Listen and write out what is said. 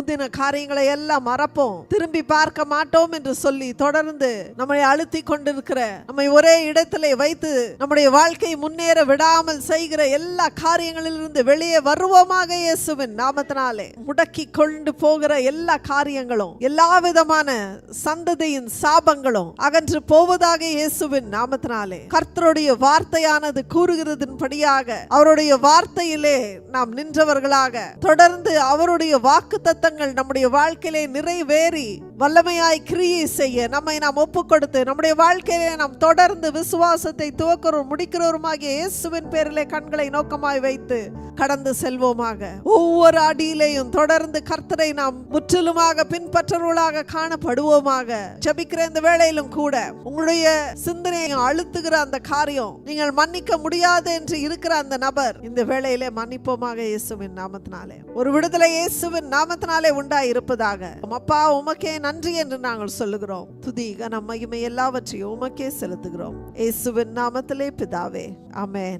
முந்தின காரியங்களை எல்லாம் மறப்போம். திரும்பி பார்க்க மாட்டோம் என்று சொல்லி தொடர்ந்து நம்மை அழுத்தி கொண்டிருக்கிற நம்மை ஒரே இடத்திலே வைத்து நம்முடைய வாழ்க்கை முன்னேற விடாமல் செய்கிற எல்லா காரியங்களிலிருந்து வெளியே வருவோமாக இயேசுவின் நாமத்தினாலே. முடக்கி கொண்டு போகிற எல்லா காரியங்களும் எல்லா விதமான சந்ததியின் சாபங்களும் அகன்று போவதாக இயேசுவின் நாமத்தினாலே. கர்த்தருடைய வார்த்தையானது கூறுகிறதின்படியாக அவருடைய வார்த்தையிலே நாம் நின்றவர்களாக தொடர்ந்து அவருடைய வாக்கு தத்தங்கள் நம்முடைய வாழ்க்கையிலே நிறைவேறி வல்லமையாய் கிரியை செய்ய நம்மை நாம் ஒப்பு கொடுத்து நம்முடைய வாழ்க்கையிலே நாம் தொடர்ந்து விசுவாசத்தை துவக்கிறோம் முடிக்கிறோருமாகிய இயேசுவின் பேரிலே கண்களை நோக்கமாய் வைத்து கடந்து செல்வோமாக. ஒவ்வொரு அடியிலையும் தொடர்ந்து கர்த்தரை நாம் முற்றிலுமாக பின்பற்றவர்களாக காணப்படுவோமாக. ஜபிக்கிற இந்த வேளையிலும் கூட உங்களுடைய சிந்தனையை அழுத்துகிற அந்த காரியம் நீங்கள் மன்னிக்க முடியாது என்று இருக்கிற அந்த நபர் இந்த வேளையிலே மன்னிப்போமாக இயேசுவின் நாமத்தினாலே. ஒரு விடுதலை இயேசுவின் நாமத்தினாலே உண்டாய் இருப்பதாக அப்பா உமக்கே நன்றி என்று நாங்கள் சொல்லுகிறோம். துதி கனம் மகிமை எல்லாவற்றையும் உமக்கே செலுத்துகிறோம். இயேசுவின் நாமத்திலே பிதாவே. அமேன்